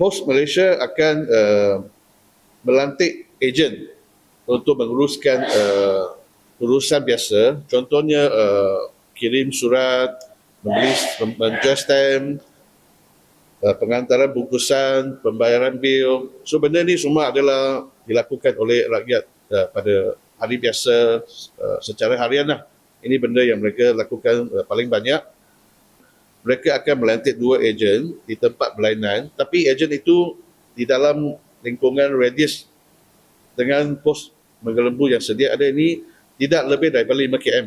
Pos Malaysia akan uh, melantik ejen untuk menguruskan uh, urusan biasa. Contohnya uh, kirim surat, membeli menjual stamp, uh, pengantaran bungkusan, pembayaran bil. So benda ni semua adalah dilakukan oleh rakyat uh, pada hari biasa uh, secara harian lah. Ini benda yang mereka lakukan uh, paling banyak mereka akan melantik dua ejen di tempat berlainan tapi ejen itu di dalam lingkungan radius dengan pos menggelembu yang sedia ada ini tidak lebih daripada 5 km.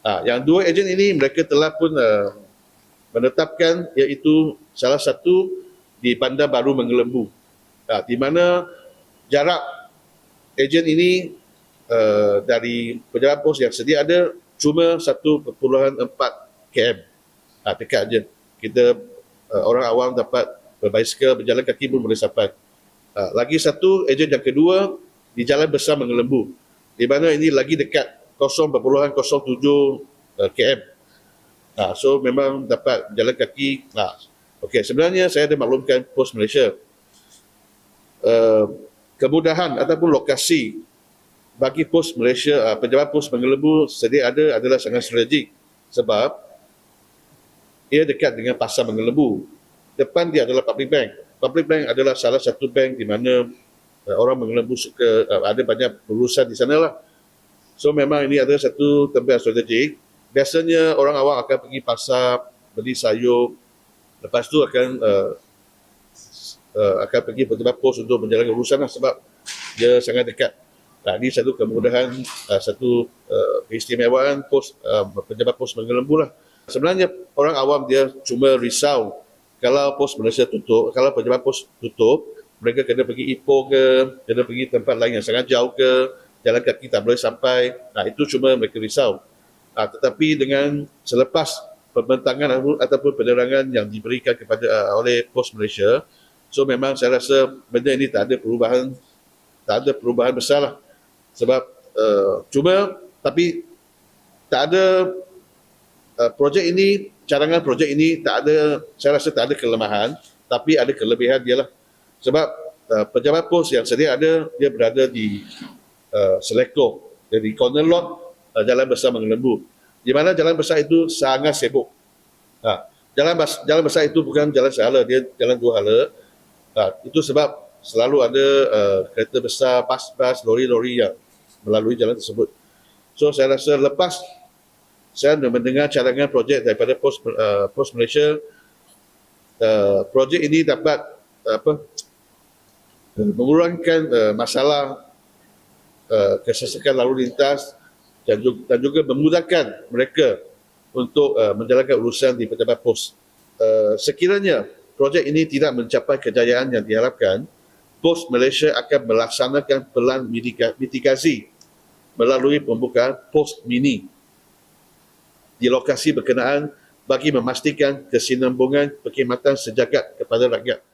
Ha, yang dua ejen ini mereka telah pun uh, menetapkan iaitu salah satu di Bandar Baru Menggelembu. Ha, di mana jarak ejen ini uh, dari pejabat pos yang sedia ada cuma 1.4 km ha, dekat je. Kita uh, orang awam dapat berbasikal, berjalan kaki pun boleh sampai. Ha, lagi satu, ejen yang kedua di Jalan Besar Mengelembu. Di mana ini lagi dekat 0.07 uh, km. Ha, so memang dapat jalan kaki. Ha. Okey, sebenarnya saya ada maklumkan pos Malaysia. Uh, kemudahan ataupun lokasi bagi pos Malaysia, uh, pejabat pos Mengelembu sedia ada adalah sangat strategik. Sebab ia dekat dengan pasar mengelebu. Depan dia adalah public bank. Public bank adalah salah satu bank di mana uh, orang mengelebu suka uh, ada banyak urusan di sana lah. So memang ini adalah satu tempat strategik. Biasanya orang awam akan pergi pasar beli sayur. Lepas tu akan uh, uh, akan pergi pejabat pos untuk menjalankan urusan lah sebab dia sangat dekat. Nah, ini satu kemudahan, uh, satu uh, keistimewaan pos uh, pejabat pos menggelembu lah. Sebenarnya orang awam dia cuma risau kalau pos Malaysia tutup, kalau pejabat pos tutup, mereka kena pergi Ipoh ke, kena pergi tempat lain yang sangat jauh ke, jalan kaki tak boleh sampai. Nah, itu cuma mereka risau. Nah, tetapi dengan selepas pembentangan ataupun penerangan yang diberikan kepada uh, oleh pos Malaysia, so memang saya rasa benda ini tak ada perubahan tak ada perubahan besar lah. Sebab uh, cuma tapi tak ada Uh, projek ini cadangan projek ini tak ada saya rasa tak ada kelemahan tapi ada kelebihan dia lah sebab uh, pejabat pos yang sedia ada dia berada di uh, Seleko. Jadi corner lot uh, jalan besar Mengelembu di mana jalan besar itu sangat sibuk. Ha, jalan bas, jalan besar itu bukan jalan sehala dia jalan dua hala. Ha, itu sebab selalu ada uh, kereta besar bas-bas lori-lori yang melalui jalan tersebut. So saya rasa lepas saya mendengar cadangan projek daripada Pos uh, Pos Malaysia uh, projek ini dapat uh, apa uh, mengurangkan uh, masalah uh, kesesakan lalu lintas dan juga, dan juga memudahkan mereka untuk uh, menjalankan urusan di pejabat pos. Uh, sekiranya projek ini tidak mencapai kejayaan yang diharapkan, Pos Malaysia akan melaksanakan pelan mitigasi melalui pembukaan pos mini di lokasi berkenaan bagi memastikan kesinambungan perkhidmatan sejagat kepada rakyat.